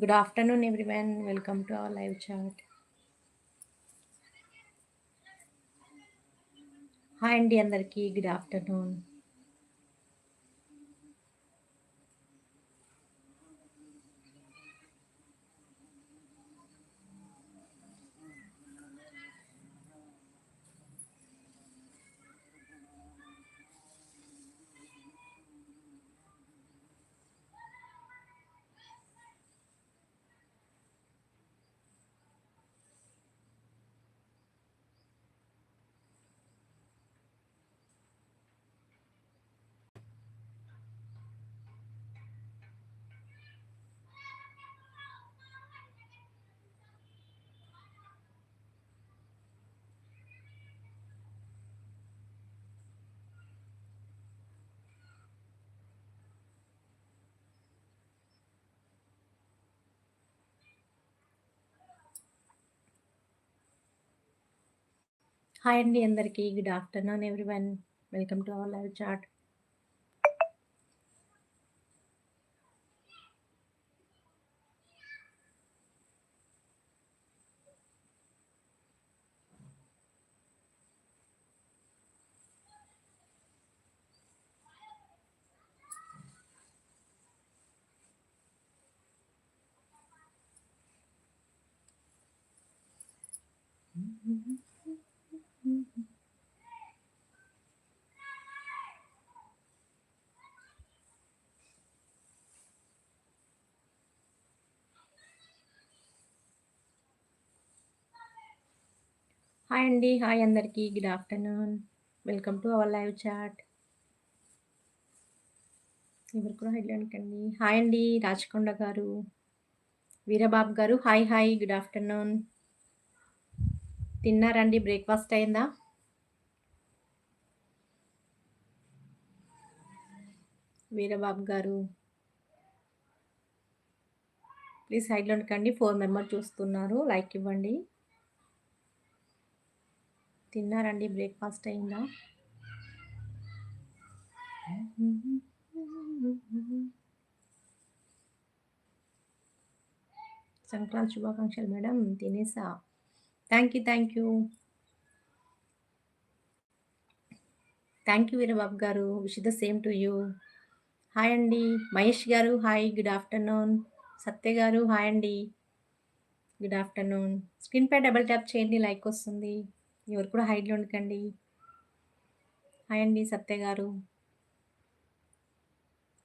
Good afternoon, everyone. Welcome to our live chat. Hi అండి అందరికీ good afternoon hi అండి అందరికీ. Good afternoon everyone welcome to our live chat hi అండి. Hi అందరికీ. Good afternoon. Welcome to our live chat. ఎవరు కూడా హెడ్లానికండి hi అండి. Rajakonda garu. Veerababu garu hi hi. Good afternoon. తిన్నారండి. బ్రేక్ఫాస్ట్ అయిందా? వీరబాబు గారు. ప్లీజ్ సైడ్లో ఉండకండి. ఫోర్ మెంబర్ చూస్తున్నారు. లైక్ ఇవ్వండి. తిన్నారండి బ్రేక్ఫాస్ట్ అయిందా? సంక్రాంతి శుభాకాంక్షలు madam తినేసా. Thank you thank you. Thank you Veerababu garu wish the same to you. Hi అండి మహేష్ గారు హాయ్ గుడ్ ఆఫ్టర్నూన్. సత్య గారు హాయ్ అండి. Good afternoon. స్క్రీన్పై డబుల్ ట్యాప్ చేయండి లైక్ వస్తుంది. ఎవరు కూడా హైడ్లో ఉండకండి. హాయ్ అండి సత్య గారు.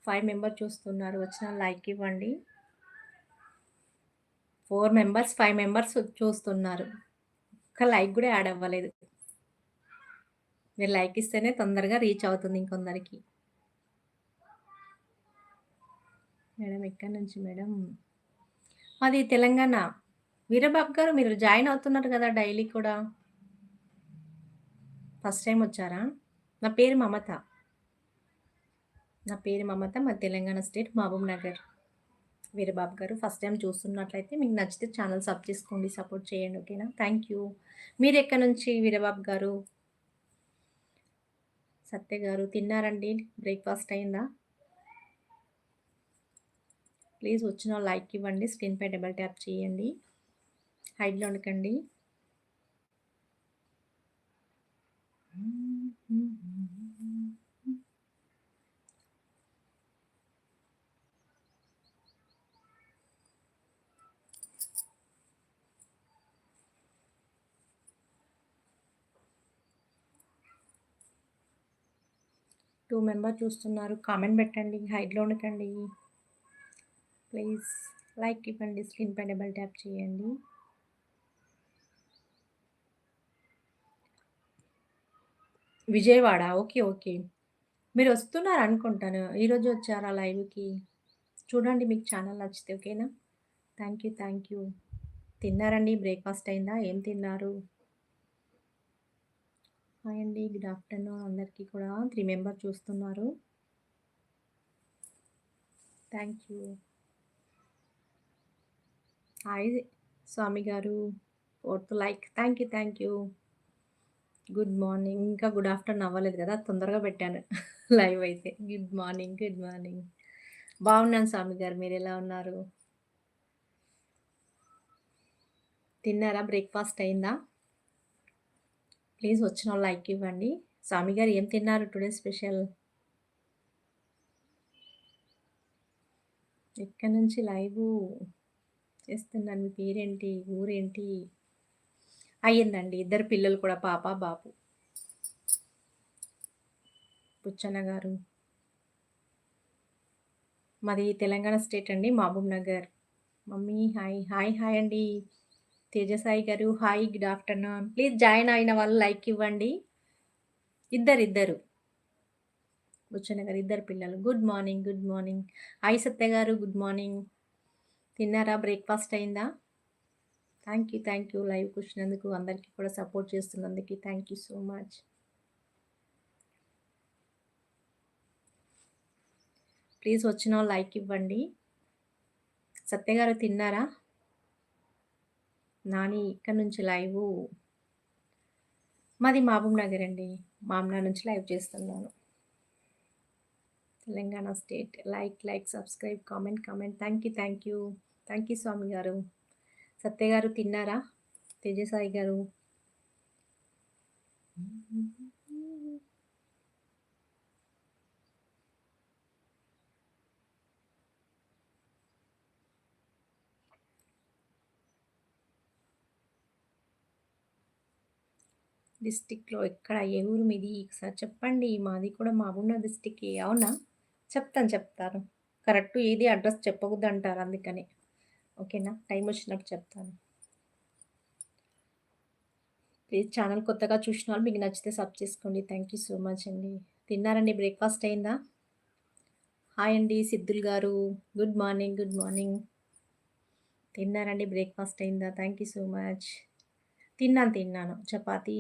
ఫైవ్ మెంబర్ చూస్తున్నారు. వచ్చిన లైక్ ఇవ్వండి. ఫోర్ మెంబర్స్ ఫైవ్ మెంబర్స్ చూస్తున్నారు. ఒక్క లైక్ కూడా యాడ్ అవ్వలేదు. మీరు లైక్ ఇస్తేనే తొందరగా రీచ్ అవుతుంది ఇంకొందరికి. మేడం ఎక్కడి నుంచి మేడం? మాది తెలంగాణ. వీరబాబు గారు మీరు జాయిన్ అవుతున్నారు కదా డైలీ కూడా. ఫస్ట్ టైం వచ్చారా? నా పేరు మమత. నా పేరు మమత మా Telangana state Mahabubnagar. Veerababu garu first time చూస్తున్నట్లయితే మీకు నచ్చితే ఛానల్ సబ్ చేసుకోండి సపోర్ట్ చేయండి ఓకేనా థ్యాంక్ యూ మీరు ఎక్కడి నుంచి వీరబాబు గారు? సత్య గారు తిన్నారండి? బ్రేక్ఫాస్ట్ అయిందా? ప్లీజ్ వచ్చిన లైక్ ఇవ్వండి స్క్రీన్పై డబల్ ట్యాప్ చేయండి. హైడ్లో ఉండకండి. టూ మెంబర్ చూస్తున్నారు. కామెంట్ పెట్టండి హైట్లో ఉండకండి. ప్లీజ్ లైక్ ఇవ్వండి స్క్రీన్ పై డబల్ ట్యాప్ చేయండి. విజయవాడ. Okay okay. మీరు వస్తున్నారు అనుకుంటాను ఈరోజు వచ్చారా లైవ్కి? చూడండి మీకు ఛానల్ నచ్చితే ఓకేనా? Thank you thank you. తిన్నారండి? బ్రేక్ఫాస్ట్ అయిందా? ఏం తిన్నారు? హాయ్ అండి గుడ్ ఆఫ్టర్నూన్. అందరికీ కూడా త్రీ మెంబర్ చూస్తున్నారు. Thank you. Hi Swami garu. Fourth like. Thank you thank you. Good morning. ఇంకా గుడ్ ఆఫ్టర్‌నూన్ అవ్వలేదు కదా! తొందరగా పెట్టాను లైవ్ అయితే. Good morning. Good morning. బాగున్నాను స్వామి గారు. మీరు ఎలా ఉన్నారు? తిన్నారా బ్రేక్ఫాస్ట్ అయిందా ప్లీజ్ వచ్చిన వాళ్ళు లైక్ ఇవ్వండి స్వామి గారు ఏం తిన్నారు టుడే స్పెషల్ ఎక్కడి నుంచి లైవ్ చేస్తున్నాను మీ పేరేంటి ఊరేంటి అయ్యిందండి. ఇద్దరు పిల్లలు కూడా పాప బాబు. పుచ్చన్న గారు. మాది తెలంగాణ స్టేట్ అండి Mahabubnagar. Mummy hi hi hi అండి. Tejasai garu hi good afternoon. Please join అయిన వాళ్ళు లైక్ ఇవ్వండి. ఇద్దరు ఇద్దరు కూర్చొని గారు ఇద్దరు పిల్లలు. Good morning good morning. Hi Satya garu good morning. తిన్నారా? బ్రేక్ఫాస్ట్ అయిందా? Thank you thank you live కూర్చున్నందుకు అందరికీ కూడా సపోర్ట్ చేస్తున్నందుకు thank you so much. Please వచ్చిన లైక్ ఇవ్వండి. సత్య గారు తిన్నారా? నాని ఇక్కడ నుంచి లైవ్. మాది మహబూబ్ నగర్ అండి. మామ్నా నుంచి లైవ్ చేస్తున్నాను. Telangana state. Like like subscribe comment comment. Thank you thank you. Thank you Swami garu. Satya garu తిన్నారా? తేజసాయి గారు. డిస్టిక్లో ఎక్కడ? ఏ ఊరు మీది? ఒకసారి చెప్పండి. మాది కూడా మహబూబ్నగర్ డిస్టిక్ అవునా? చెప్తాను చెప్తాను. కరెక్ట్ ఏది అడ్రస్ చెప్పకూడదు అంటారు అందుకని. ఓకేనా? టైం వచ్చినప్పుడు చెప్తాను. ప్లీజ్ ఛానల్ కొత్తగా చూసిన వాళ్ళు మీకు నచ్చితే సబ్ చేసుకోండి. థ్యాంక్ యూ సో మచ్ అండి. తిన్నారండి? బ్రేక్ఫాస్ట్ అయిందా? హాయ్ అండి Siddhul garu. Good morning good morning. తిన్నారండి? బ్రేక్ఫాస్ట్ అయిందా? Thank you so much. తిన్నాను తిన్నాను. చపాతీ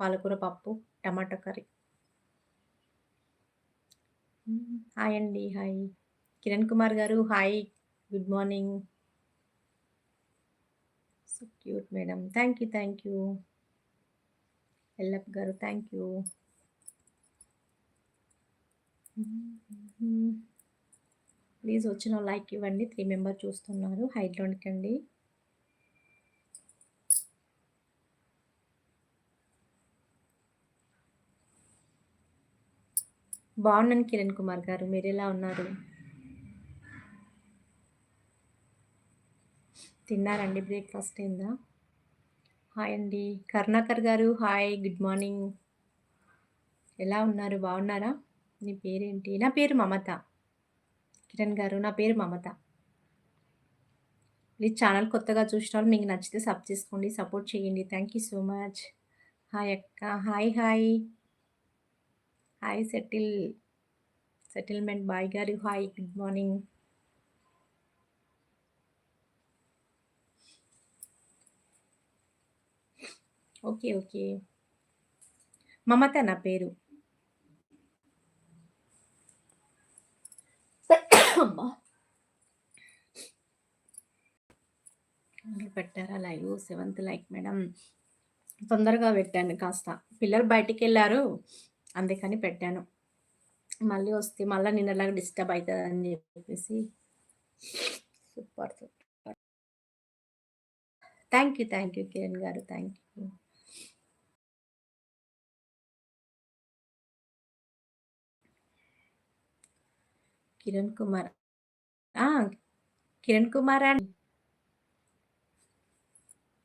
పాలకూర పప్పు టమాటా కర్రీ. హాయ్ అండి hi. Kiran Kumar garu hi. Good morning. Cute madam. Thank you thank you Yellappa garu thank you please వచ్చిన like ఇవ్వండి. Three member చూస్తున్నారు. హైడ్లోనికి అండి బాగున్నాను కిరణ్ కుమార్ గారు. మీరు ఎలా ఉన్నారు? తిన్నారండి బ్రేక్ఫాస్ట్ అయిందా? హాయ్ అండి. కరుణాకర్ గారు హాయ్ గుడ్ మార్నింగ్. ఎలా ఉన్నారు? బాగున్నారా? నీ పేరేంటి? నా పేరు మమత. కిరణ్ గారు నా పేరు మమత. ప్లీజ్ ఛానల్ కొత్తగా చూసిన వాళ్ళు మీకు నచ్చితే సబ్ చేసుకోండి సపోర్ట్ చేయండి. Thank you so much. Hi అక్క. Hi hi. Hi settle settlement boy garu. Hi good morning. Okay okay. Mamata నా పేరు. పెట్టారా లైవ్? Seventh like madam. తొందరగా పెట్టాను కాస్త. పిల్లలు బయటికి వెళ్ళారు అందుకని పెట్టాను. మళ్ళీ వస్తే మళ్ళీ నిన్నలాగా డిస్టర్బ్ అవుతుంది అని చెప్పేసి. Super super. Thank you thank you Kiran garu. Thank you Kiran Kumar. Kiran Kumar అండి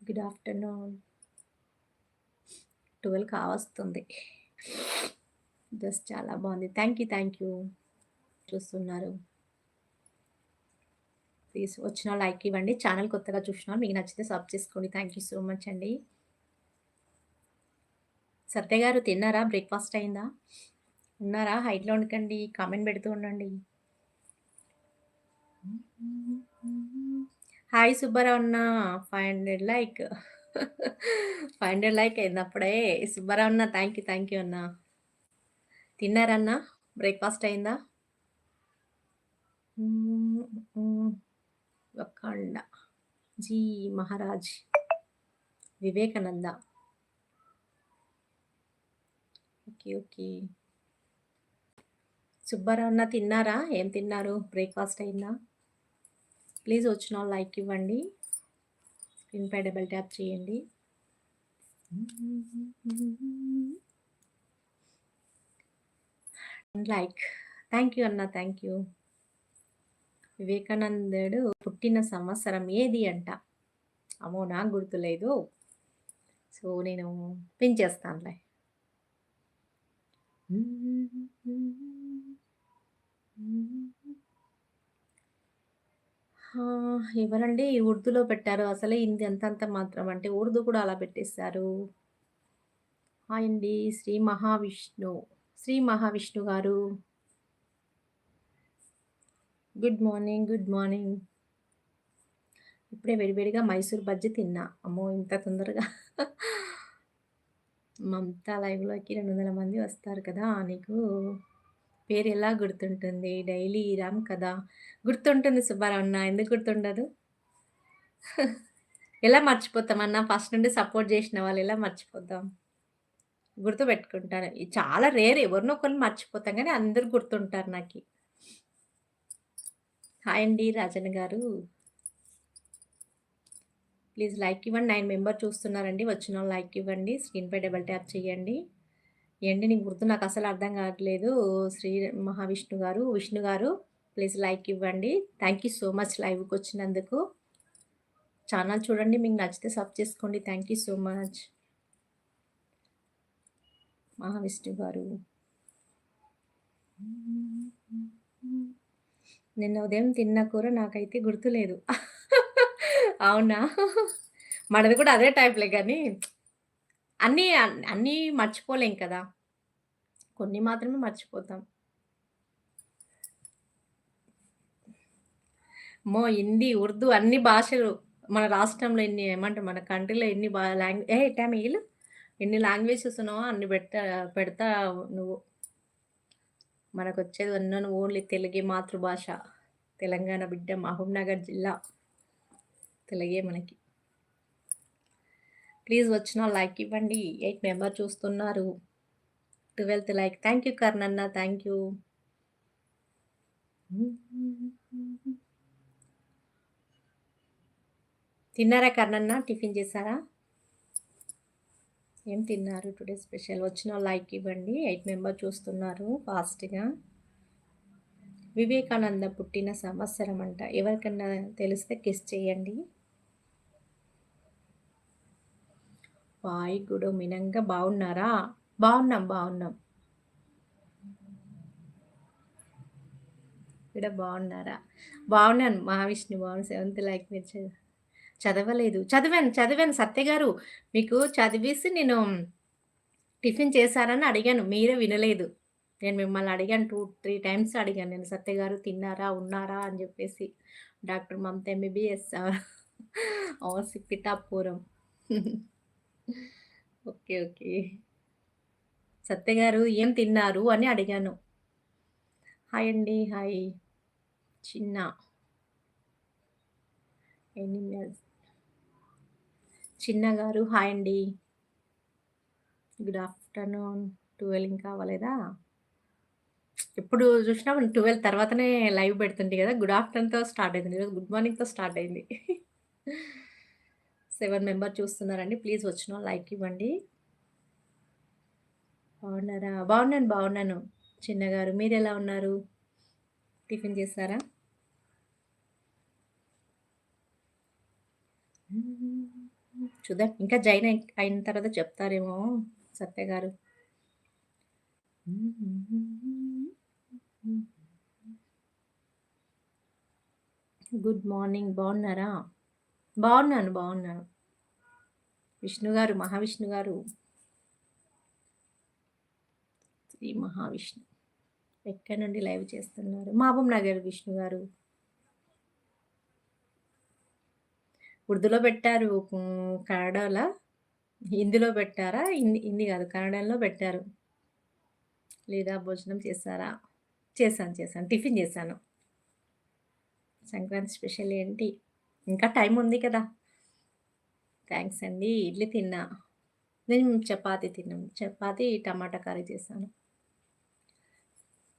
గుడ్ ఆఫ్టర్నూన్ ట్వెల్వ్ కావస్తుంది. జస్ట్ చాలా బాగుంది. థ్యాంక్ యూ థ్యాంక్ యూ చూస్తున్నారు. ప్లీజ్ వచ్చిన లైక్ ఇవ్వండి. ఛానల్ కొత్తగా చూసిన మీకు నచ్చితే సబ్ చేసుకోండి. థ్యాంక్ యూ సో మచ్ అండి. సత్య గారు తిన్నారా? బ్రేక్ఫాస్ట్ అయిందా? ఉన్నారా? హైట్లో ఉండకండి. కామెంట్ పెడుతూ ఉండండి. హాయ్ సుబ్బారావు అన్న five hundred like. Five hundred like అయింది అప్పుడే. సుబ్బారావు అన్న థ్యాంక్ యూ థ్యాంక్ యూ అన్న? తిన్నారన్నా బ్రేక్ఫాస్ట్ అయిందా? Wakanda ji Maharaj. Vivekananda. Okay okay. Subbarao అన్న తిన్నారా? ఏం తిన్నారు? బ్రేక్ఫాస్ట్ అయిందా? ప్లీజ్ వచ్చిన లైక్ ఇవ్వండి స్క్రీన్‌పై డబుల్ ట్యాప్ చేయండి. లైక్. థ్యాంక్ యూ అన్న. Thank you. వివేకానందుడు పుట్టిన సంవత్సరం ఏది అంట? అమ్మో! నాకు గుర్తులేదు. సో, నేను పిన్ చేస్తానులే. ఆ! ఎవరండి ఉర్దూలో పెట్టారు. అసలే హిందీ అంతంత మాత్రం అంటే ఉర్దూ కూడా అలా పెట్టేసారు. హాయ్ అండి. Shri Mahavishnu. Shri Mahavishnu garu. Good morning. Good morning. ఇప్పుడే వేడివేడిగా మైసూర్ బజ్జీ తిన్నా. అమ్మో! ఇంత తొందరగా మమతా లైవ్‌లోకి 200 మంది వస్తారు కదా! నీకు పేరు ఎలా గుర్తుంటుంది? డైలీ రామ్ కదా! గుర్తుంటుంది సుబ్బారావు అన్న. ఎందుకు గుర్తుండదు? ఎలా మర్చిపోతామన్నా ఫస్ట్ నుండి సపోర్ట్ చేసిన వాళ్ళు ఎలా మర్చిపోతాం? గుర్తు పెట్టుకుంటాను చాలా రేర్ ఎవరినో ఒకరిని మర్చిపోతాం కానీ అందరూ గుర్తుంటారు నాకు హాయ్ అండి రాజన్ గారు. ప్లీజ్ లైక్ ఇవ్వండి. నైన్ మెంబర్ చూస్తున్నారండి. వచ్చిన లైక్ ఇవ్వండి. స్క్రీన్‌పై డబుల్ ట్యాప్ చేయండి. ఏంటి నీ గుర్తు నాకు అసలు అర్థం కావట్లేదు. శ్రీ మహావిష్ణు గారు, విష్ణు గారు ప్లీజ్ లైక్ ఇవ్వండి. థ్యాంక్ యూ సో మచ్ లైవ్కి వచ్చినందుకు ఛానల్ చూడండి. మీకు నచ్చితే సబ్ చేసుకోండి. Thank you so much. Mahavishnu garu. నిన్న ఉదయం తిన్న కూర నాకైతే గుర్తులేదు. అవునా? మనది కూడా అదే టైప్‌లే కానీ అన్నీ అన్నీ మర్చిపోలేం కదా! కొన్ని మాత్రమే మర్చిపోతాం. అమ్మో! హిందీ, ఉర్దూ అన్ని భాషలు మన రాష్ట్రంలో ఎన్ని ఏమంటారు మన కంట్రీలో ఎన్ని లాంగ్వేజ్ లాంగ్వే ఏహ్! ఎన్ని లాంగ్వేజెస్ ఉన్నావో అన్ని పెట్ట పెడతా నువ్వు. మనకు వచ్చేది ఉన్నాను ఓన్లీ తెలుగే మాతృభాష. తెలంగాణ బిడ్డ మహబూబ్‌నగర్ జిల్లా. తెలుగే మనకి. ప్లీజ్ వచ్చిన లైక్ ఇవ్వండి. ఎయిట్ మెంబర్ చూస్తున్నారు. 12థ్ like. Thank you కర్ణన్న. Thank you. తిన్నారా కర్ణన్న? టిఫిన్ చేశారా ఏం తిన్నారు టుడే స్పెషల్? వచ్చిన లైక్ ఇవ్వండి. ఎయిట్ మెంబర్ చూస్తున్నారు ఫాస్ట్‌గా. వివేకానంద పుట్టిన సంవత్సరం అంట. ఎవరికన్నా తెలిస్తే కిస్ చేయండి. వాయ్ గుడు మినంగా బాగున్నారా? బాగున్నాం. బాగున్నాం. ఇక్కడ బాగున్నారా? బాగున్నాను. మహావిష్ణు బాగున్నాను. సెవెంత్ లైక్ మీరు చదవలేదు. చదివాను. చదివాను సత్య గారు. మీకు చదివేసి నేను టిఫిన్ చేశారని అడిగాను. మీరే వినలేదు. నేను మిమ్మల్ని అడిగాను 2, 3 టైమ్స్ అడిగాను నేను. సత్య గారు తిన్నారా? ఉన్నారా? అని చెప్పేసి doctor Mamata MBBS OC Pithapuram okay. Okay. Satya గారు ఏం తిన్నారు? అని అడిగాను. హాయ్ అండి. హాయ్. చిన్న. ఎనిమియస్. చిన్న గారు హాయ్ అండి. Good afternoon. 12 ఇంకా అవ్వలేదా? ఎప్పుడు చూసినా 12 తర్వాతనే లైవ్ పెడుతుంటే కదా గుడ్ ఆఫ్టర్‌నూన్‌తో స్టార్ట్ అయింది. గుడ్ మార్నింగ్‌తో స్టార్ట్ అయింది. సెవెన్ మెంబర్ చూస్తున్నారండి. ప్లీజ్ వచ్చిన లైక్ ఇవ్వండి. బాగున్నారా? బాగున్నాను. బాగున్నాను. చిన్నగారు మీరు ఎలా ఉన్నారు? టిఫిన్ చేస్తారా చూద్దాం. ఇంకా జాయిన్ అయి అయిన తర్వాత చెప్తారేమో సత్య గారు. Good morning. బాగున్నారా? బాగున్నాను. బాగున్నాను. విష్ణు గారు, మహావిష్ణు గారు. శ్రీ మహావిష్ణు. ఎక్కడి నుండి లైవ్ చేస్తున్నారు? మహబూబ్ నగర్ విష్ణు గారు. ఉర్దూలో పెట్టారు. కన్నడలో హిందీలో పెట్టారా? హిందీ హిందీ కాదు కన్నడంలో పెట్టారు. లేదా భోజనం చేశారా చేశాను. చేశాను. టిఫిన్ చేశాను. సంక్రాంతి స్పెషల్ ఏంటి? ఇంకా టైం ఉంది కదా! థ్యాంక్స్ అండి. ఇడ్లీ తిన్నా. నేను చపాతి తిన్నాం చపాతి టమాటా కర్రీ చేశాను.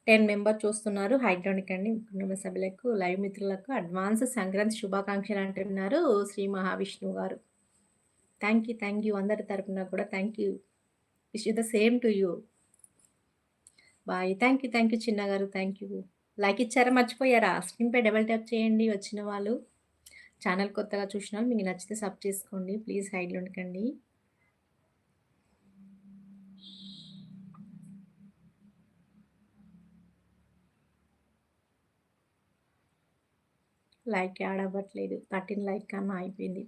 టెన్ మెంబర్ చూస్తున్నారు. హైడ్రానిక్ అండి. కుటుంబ సభ్యులకు, లైవ్ మిత్రులకు అడ్వాన్స్ సంక్రాంతి శుభాకాంక్షలు అంటున్నారు శ్రీ మహావిష్ణువు garu. Thank you. Thank you. అందరి తరపున కూడా thank you. Wish you the same to you. Bye. Thank you. Thank you Chinna garu. Thank you. Like ఇచ్చారా మర్చిపోయారా? స్క్రీన్‌పై డబుల్ ట్యాప్ చేయండి వచ్చిన వాళ్ళు. ఛానల్ కొత్తగా చూసినా మీకు నచ్చితే సబ్ చేసుకోండి. ప్లీజ్ హైడ్‌లో ఉండకండి. లైక్ యాడ్ అవ్వట్లేదు. 13 లైక్ కన్నా అయిపోయింది.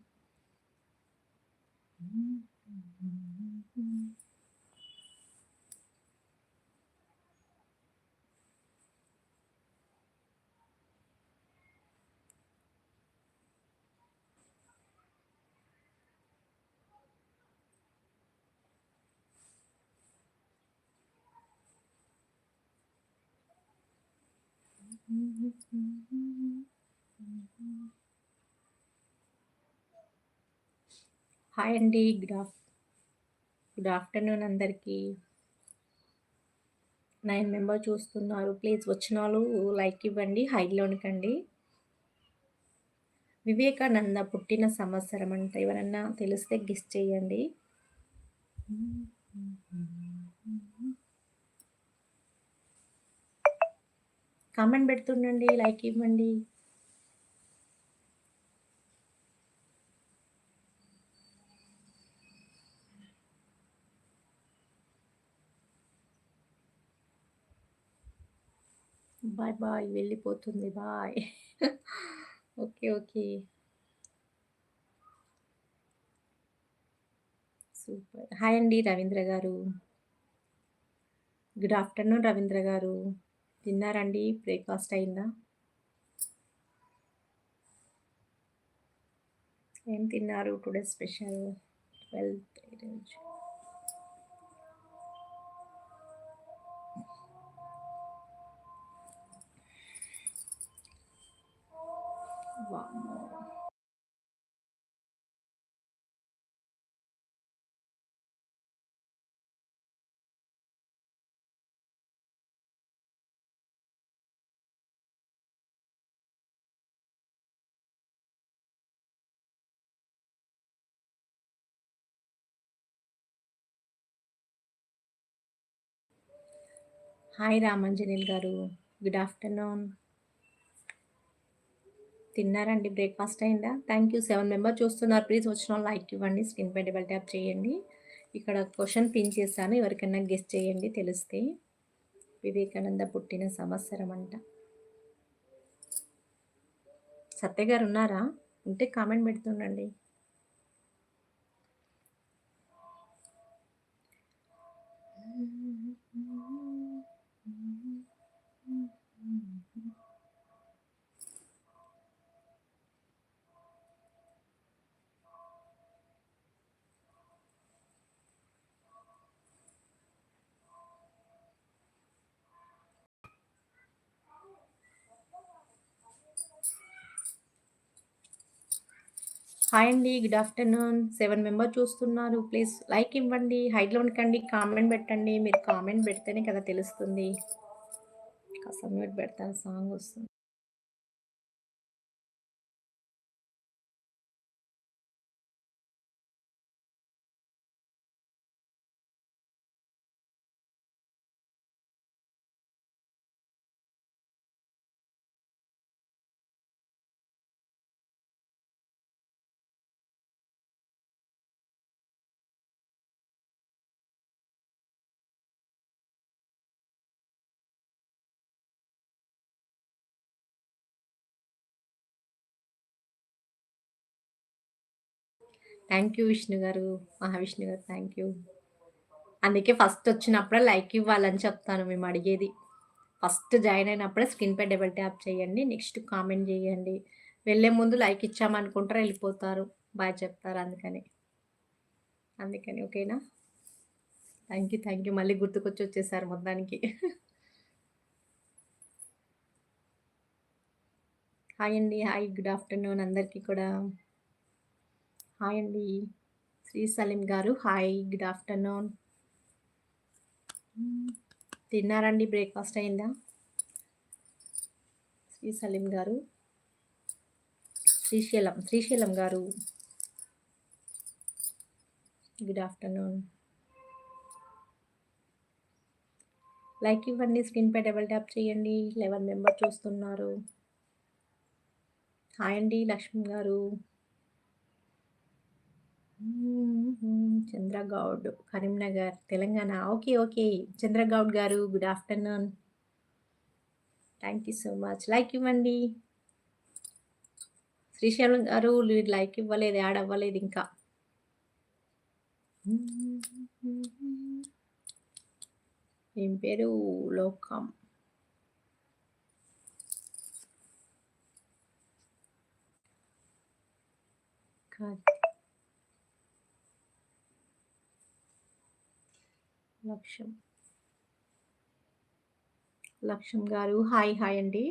హాయ్ అండి. గుడ్ ఆఫ్ గుడ్ ఆఫ్టర్‌నూన్ అందరికీ. నైన్ మెంబర్ చూస్తున్నారు. ప్లీజ్ వచ్చిన వాళ్ళు లైక్ ఇవ్వండి. హైడ్‌లో ఉండకండి. వివేకానంద పుట్టిన సంవత్సరం అంటే ఎవరన్నా తెలిస్తే గిఫ్ట్ చేయండి. కామెంట్ పెడుతుండండి. లైక్ ఇవ్వండి. Bye bye. వెళ్ళిపోతుంది. Bye. Okay. Okay. Super. Hi అండి రవీంద్ర గారు. గుడ్ ఆఫ్టర్‌నూన్ రవీంద్ర గారు. తిన్నారండి? బ్రేక్‌ఫాస్ట్ అయిందా? ఏం తిన్నారు టుడే స్పెషల్? 12థ్ ఈరోజు. Hi Ramanjaneel garu. Good afternoon. తిన్నారండి? బ్రేక్‌ఫాస్ట్ అయిందా? Thank you. సెవెన్ మెంబర్ చూస్తున్నారు. ప్లీజ్ వచ్చిన లైక్ ఇవ్వండి. స్క్రీన్‌పై డబల్ ట్యాప్ చేయండి. ఇక్కడ క్వశ్చన్ పిన్ చేశాను. ఎవరికైనా గెస్ట్ చేయండి తెలిస్తే. వివేకానంద పుట్టిన సంవత్సరం అంట. సత్య గారు ఉన్నారా? ఉంటే కామెంట్ పెడుతుండండి. హాయ్ అండి. Good afternoon. సెవెన్ మెంబర్ చూస్తున్నారు. ప్లీజ్ లైక్ ఇవ్వండి. హైట్లో ఉండకండి. కామెంట్ పెట్టండి. మీరు కామెంట్ పెడితేనే కదా తెలుస్తుంది. కాస్త మ్యూట్ పెడతాను సాంగ్ వస్తుంది. థ్యాంక్ యూ విష్ణు గారు. Mahavishnu garu thank you. అందుకే ఫస్ట్ వచ్చినప్పుడే లైక్ ఇవ్వాలని చెప్తాను మేము అడిగేది. ఫస్ట్ జాయిన్ అయినప్పుడే స్క్రీన్‌పై డబుల్ ట్యాప్ చేయండి. నెక్స్ట్ కామెంట్ చేయండి. వెళ్ళే ముందు లైక్ ఇచ్చామనుకుంటారు వెళ్ళిపోతారు బాయ్ చెప్తారు అందుకని. అందుకని ఓకేనా? Thank you. Thank you. మళ్ళీ గుర్తుకొచ్చి వచ్చేసారు మొత్తానికి. హాయ్ అండి. హాయ్. గుడ్ ఆఫ్టర్‌నూన్ అందరికీ కూడా. హాయ్ అండి. Shri Salim garu hi. Good afternoon. తిన్నారండి బ్రేక్ఫాస్ట్ అయిందా Shri Salim garu Srisailam Srisailam garu good afternoon like ఇవ్వండి స్క్రీన్ పై డబల్ ట్యాప్ చేయండి లెవెన్ మెంబర్ చూస్తున్నారు హాయ్ అండి Lakshmi garu Chandragoud Karimnagar Telangana. Okay okay. Chandragoud garu good afternoon thank you so much like ఇవ్వండి. శ్రీశైలం గారు like ఇవ్వలేదు add అవ్వలేదు ఇంకా. ఏం పేరు? లోకం. లక్ష్యం. లక్ష్యం గారు హాయ్ హాయ్ అండి.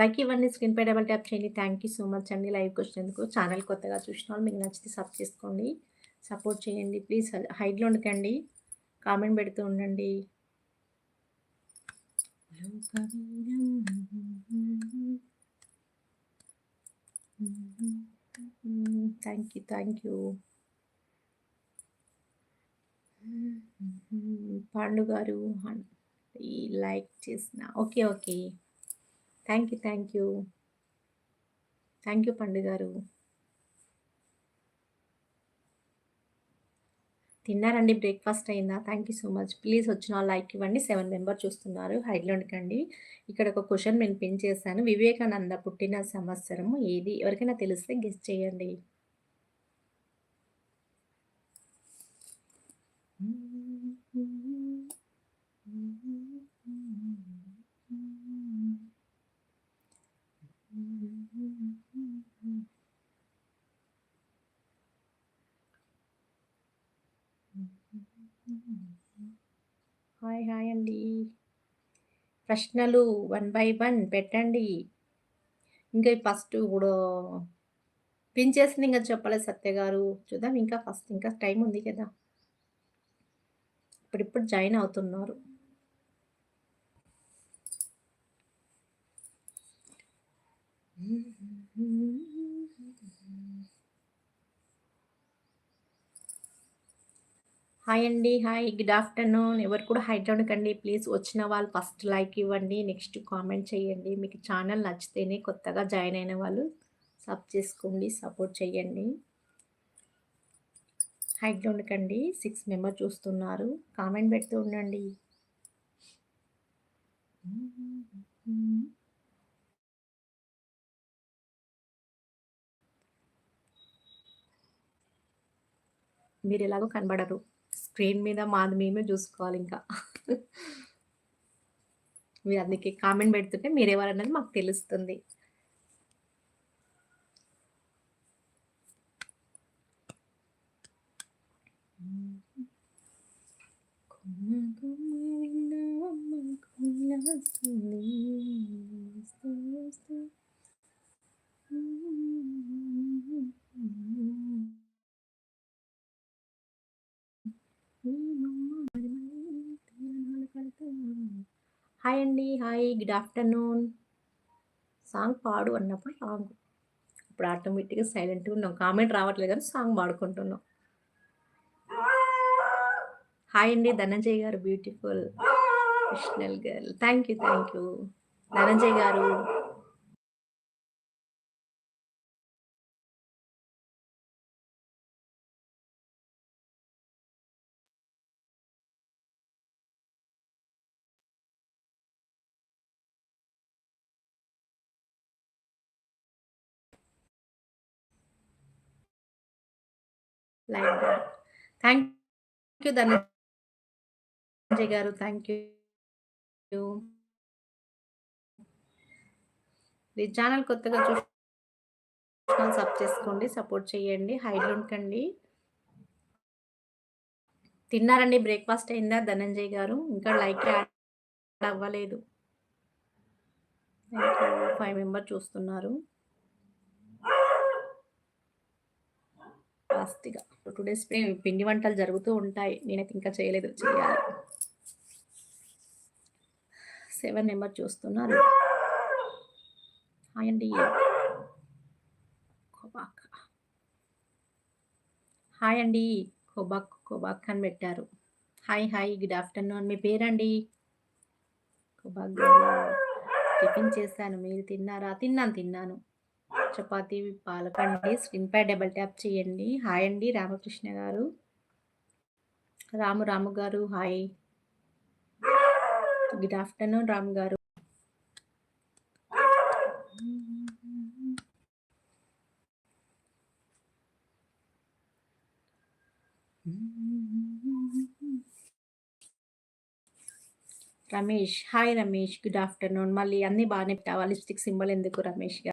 లైక్ ఇవ్వండి స్క్రీన్ పై డబల్ ట్యాప్ చేయండి. థ్యాంక్ యూ సో మచ్ అండి లైవ్కి వచ్చినందుకు ఛానల్ కొత్తగా చూసిన వాళ్ళు మీకు నచ్చితే సబ్ చేసుకోండి. సపోర్ట్ చేయండి. ప్లీజ్ హైట్లో ఉండకండి. కామెంట్ పెడుతూ ఉండండి. Thank you thank you. Pandu garu like చేసిన. Okay okay. Thank you thank you. Thank you Pandu garu తిన్నారండి బ్రేక్ఫాస్ట్ అయిందా? Thank you so much. Please వచ్చిన లైక్ ఇవ్వండి. సెవెన్ మెంబర్ చూస్తున్నారు హైడ్లోనికండి. ఇక్కడ ఒక క్వశ్చన్ నేను పిన్ చేశాను. వివేకానంద పుట్టిన సంవత్సరం ఏది? ఎవరికైనా తెలిస్తే గెస్ట్ చేయండి. హాయ్ హాయ్ అండి. ప్రశ్నలు వన్ బై వన్ పెట్టండి. ఇంకా ఫస్ట్ ఇప్పుడు పించేసింది ఇంకా చెప్పలేదు సత్య గారు. చూద్దాం ఇంకా ఫస్ట్ ఇంకా టైం ఉంది కదా. ఇప్పుడిప్పుడు జాయిన్ అవుతున్నారు. హాయ్ అండి హాయ్ గుడ్ ఆఫ్టర్నూన్ ఎవరు కూడా హైదరాబాద్ కండి ప్లీజ్ వచ్చిన వాళ్ళు ఫస్ట్ లైక్ ఇవ్వండి నెక్స్ట్ కామెంట్ చేయండి. మీకు ఛానల్ నచ్చితేనే కొత్తగా జాయిన్ అయిన వాళ్ళు సబ్ చేసుకోండి సపోర్ట్ చేయండి. హైదరాబాద్ కండి సిక్స్ మెంబర్ చూస్తున్నారు. కామెంట్ పెడుతూ ఉండండి. మీరు ఎలాగో కనబడరు. స్క్రీన్ మీద మాది మేమే చూసుకోవాలి ఇంకా. మీరు అందుకే కామెంట్ పెడుతుంటే మీరు ఎవరన్నది మాకు తెలుస్తుంది. హాయ్ అండి. Hi good afternoon. సాంగ్ పాడు అన్నప్పుడు సాంగ్ ఇప్పుడు ఆటోమేటిక్గా సైలెంట్గా ఉన్నాం. కామెంట్ రావట్లేదు కానీ సాంగ్ పాడుకుంటున్నాం. హాయ్ అండి ధనంజయ్ గారు. Beautiful. కృష్ణల్ girl. Thank you thank you Dhananjay garu. Like that. Thank you Dhananjay garu. Thank you. ఈ ఛానల్ కొత్తగా చూసుకొని సబ్ చేసుకోండి సపోర్ట్ చేయండి హైడ్లో ఉండకండి తిన్నారండి బ్రేక్ఫాస్ట్ అయిందా ధనంజయ్ గారు? ఇంకా లైక్ అవ్వలేదు. ఫైవ్ మెంబర్ చూస్తున్నారు. ఫాస్ట్‌గా. టూ డేస్ పిండి వంటలు జరుగుతూ ఉంటాయి. నేనైతే ఇంకా చేయలేదు. చేయాలి. సెవెన్ నెంబర్ చూస్తున్నారు హాయ్ అండి. కొబాక్. హాయ్ అండి. కొబాక్, కొబాక్ అని పెట్టారు. Hi, hi. Good afternoon. మీ పేరండి? కొబాక్ టిఫిన్ చేశాను. మీరు తిన్నారా? తిన్నాను, తిన్నాను. చపాతీ పాలకండి. స్క్రీన్‌పై డబుల్ ట్యాప్ చేయండి. హాయ్ అండి రామకృష్ణ గారు. రాము, రాము గారు hi. Good afternoon Ramu garu. Ramesh. Hi Ramesh. Good afternoon. మళ్ళీ అన్నీ బాగా పెట్టావా? లిప్‌స్టిక్ సింబల్ ఎందుకు రమేష్ గారు?